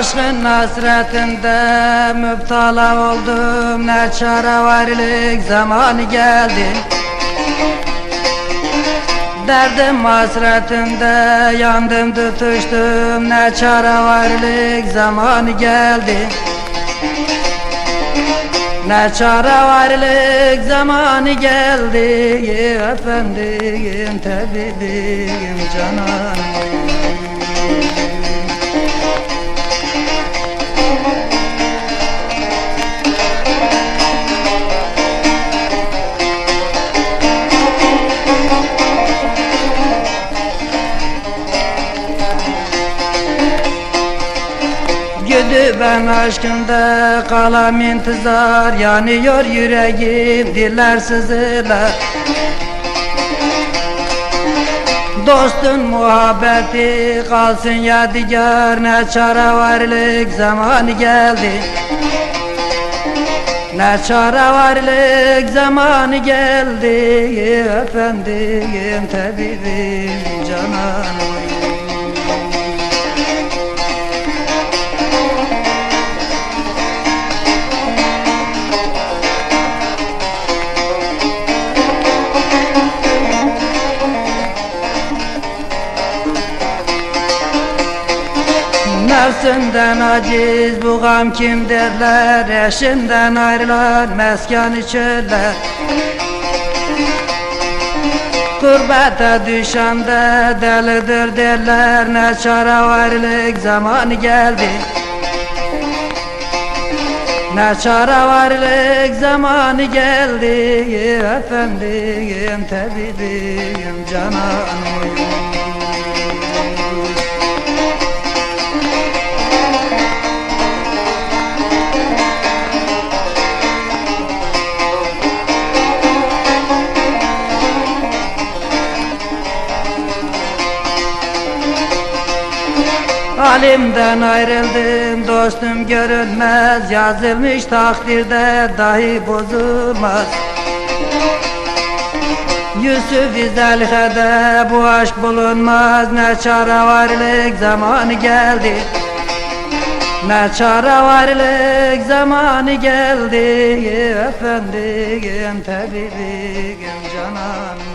Aşkın hasretinde müptala oldum. Ne çare varlık zamanı geldi. Derdim hasretinde yandım tutuştum. Ne çare varlık zamanı geldi. Ne çare varlık zamanı geldi. Efendim tabibim cananım Güdü ben aşkında kalam intizar Yanıyor yüreğim diller sızılar. Dostun muhabbeti kalsın yadigar Ne çare varlık zamanı geldi. Ne çare varlık zamanı geldi Efendim tabibim cananım Nefsinden aciz bu gam kim derler? Eşinden ayrılan meskanı çöller Kurbete düşende delidir derler. Ne çare varlık zamanı geldi. Ne çare varlık zamanı geldi. Efendim tabibim cananım Halimden ayrıldım dostum görünmez. Yazılmış takdirde dahi bozulmaz. Yusuf İzelhede bu aşk bulunmaz. Ne çare varlık zamanı geldi. Ne çare varlık zamanı geldi. Efendim tabibim canan